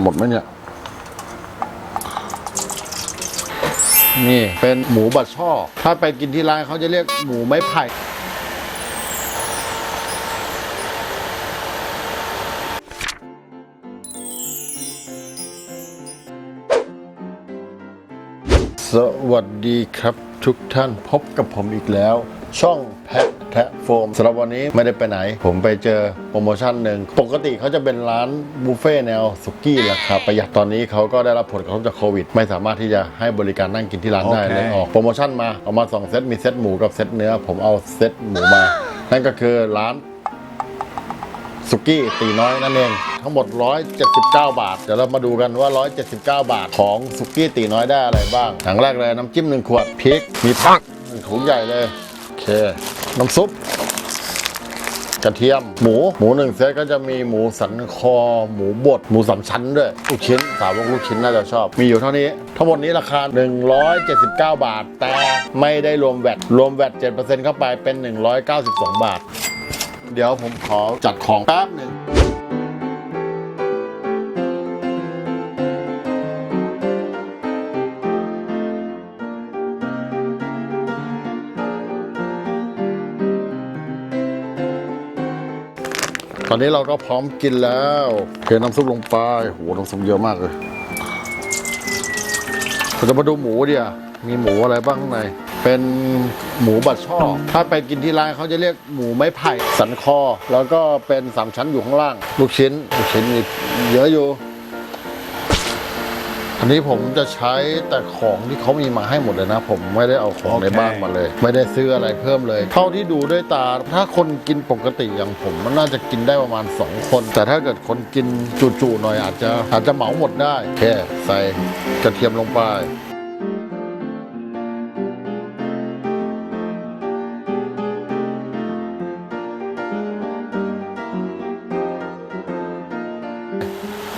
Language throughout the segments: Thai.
หมดไหมเนี่ย นี่เป็นหมูบัดช่อ ถ้าไปกินที่ร้านเขาจะเรียกหมูไม้ไผ่สวัสดีครับทุกท่านพบกับผมอีกแล้ว ช่อง แพะแทะโฟมสำหรับวันนี้ไม่ได้ไปไหน ผมไปเจอโปรโมชั่นหนึ่งปกติเขาจะเป็นร้านบุฟเฟ่ต์แนวสุกี้ราคาประหยัดตอนนี้เขาก็ได้รับผลกระทบจากโควิด ไม่สามารถที่จะให้บริการนั่งกินที่ร้านได้โอเคเลยออกโปรโมชั่นมาเอามาสองเซตมีเซตหมูกับเซตเนื้อ ผมเอาเซตหมูมา นั่นก็คือร้านสุกี้ตีน้อยนั่นเอง ทั้งหมด 179 บาท เดี๋ยวเรามาดูกันว่า 179 บาทของสุกี้ตีน้อยได้อะไรบ้างอย่างแรกเลยน้ำจิ้มหนึ่งขวดพริกมีผักหนึ่งถุงใหญ่เลยโอเค น้ำซุปกระเทียมหมูหมูหนึ่งเซตก็จะมีหมูสันคอ หมูบดหมูสามชั้นด้วยลูกชิ้นสาวกลูกชิ้นน่าจะชอบ มีอยู่เท่านี้ ทั้งหมดนี้ราคา 179 บาท แต่ไม่ได้รวมแวตรวมแวต7%เข้าไปเป็น 192 บาท เดี๋ยวผมขอจัดของแป๊บหนึ่ง อนนี้เราก็พร้อมกินแล้วเทน้ำซุปลงไปโหน้ำซุปเยอะมากเลยเราจะมาดูหมูเดียวมีหมูอะไรบ้างข้างในเป็นหมูบัดช่อ ถ้าไปกินที่ร้านเขาจะเรียกหมูไม้ไผ่สันคอ แล้วก็เป็นสามชั้นอยู่ข้างล่าง ลูกชิ้น ลูกชิ้นมีเยอะอยู่ อันนี้ผมจะใช้แต่ของที่เขามีมาให้หมดเลยนะ ผมไม่ได้เอาของในโอเคบ้านมาเลย ไม่ได้ซื้ออะไรเพิ่มเลย เท่าที่ดูด้วยตา ถ้าคนกินปกติอย่างผมมันน่าจะกินได้ประมาณ 2 คน แต่ถ้าเกิดคนกินจุๆหน่อยอาจจะอาจจะเหมาหมดได้ แค่ใส่กระเทียมลงไป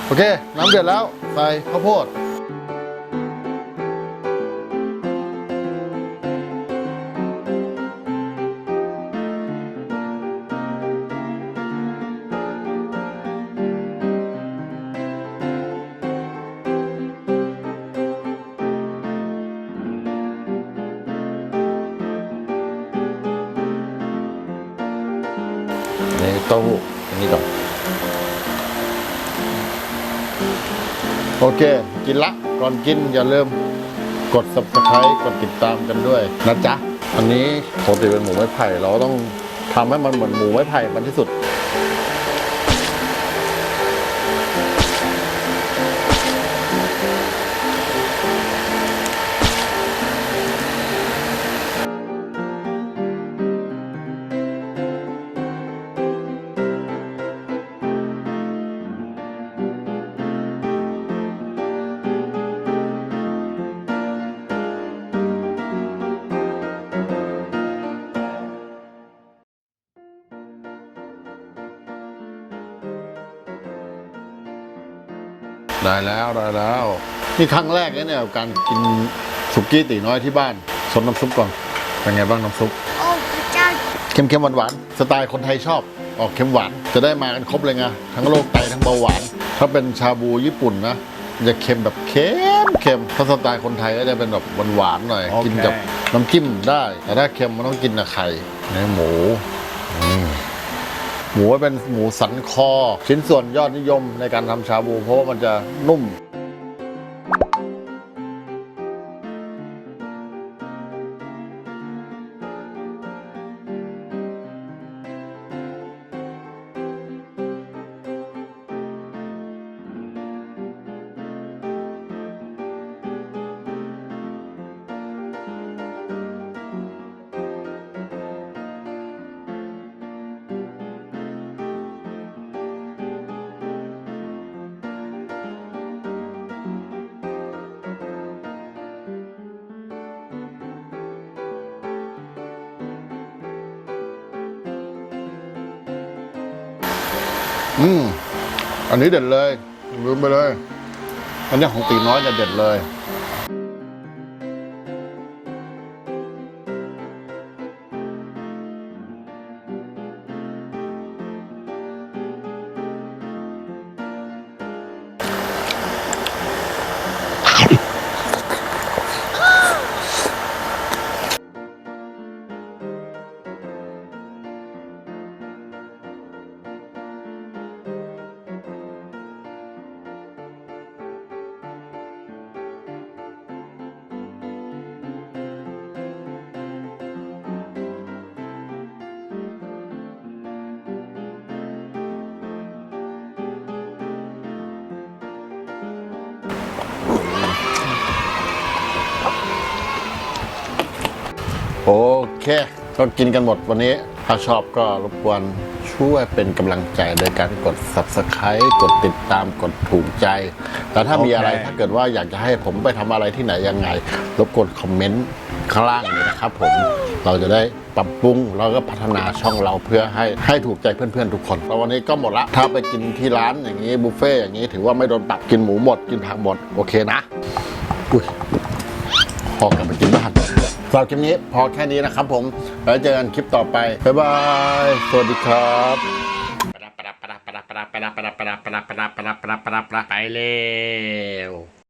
โอเค น้ำเดือดแล้ว ใส่ข้าวโพด เต้าหู้อันนี้ก่อนโอเค กินละ ก่อนกินอย่าลืมกด subscribe กดติดตามกันด้วยนะจ๊ะ อันนี้ปกติเป็นหมูไม้ไผ่เราต้องทำให้มันเหมือนหมูไม้ไผ่มันที่สุด ได้แล้วได้แล้วนี่ครั้งแรกนะเนี่ยกับการกินสุกี้ตีน้อยที่บ้านซดน้ำซุปก่อนเป็นไงบ้างน้ำซุปโอ้พระเจ้าเค็มๆหวานๆสไตล์คนไทยชอบ ออกเค็มหวานจะได้มากันครบเลยไงทั้งโรคไตทั้งเบาหวาน ถ้าเป็นชาบูญี่ปุ่นนะมันจะเค็มแบบเค็มเค็มถ้าสไตล์คนไทยก็จะเป็นแบบหวานๆหน่อยโอเคกินกับน้ำจิ้มได้ แต่ถ้าเค็มมันต้องกินกับไข่เนื้อหมูอืม หมูเป็นหมูสันคอ ชิ้นส่วนยอดนิยมในการทำชาบู เพราะว่ามันจะนุ่ม อืมอันนี้เด็ดเลยลืมไปเลย อันนี้ของตีน้อยจะเด็ดเลย โอเค ก็กินกันหมดวันนี้ ถ้าชอบก็รบกวนช่วยเป็นกำลังใจโดยการกด subscribe กดติดตามกดถูกใจ แล้วถ้ามีอะไรโอเคถ้าเกิดว่าอยากจะให้ผมไปทำอะไรที่ไหนยังไง รบกวนคอมเมนต์ข้างล่างเลยนะครับผมเราจะได้ปรับปรุงแล้วก็พัฒนาช่องเราเพื่อให้ให้ถูกใจเพื่อนๆทุกคนแล้ววันนี้ก็หมดละถ้าไปกินที่ร้านอย่างนี้บุฟเฟ่ต์อย่างนี้ถือว่าไม่โดนปรับกินหมูหมดกินผักหมดโอเคนะอุ้ย พอกลับไปกินบ้านสำหรับคลิปนี้พอแค่นี้นะครับผมแล้วเจอกันคลิปต่อไป บ๊ายบาย สวัสดีครับไปแล้ว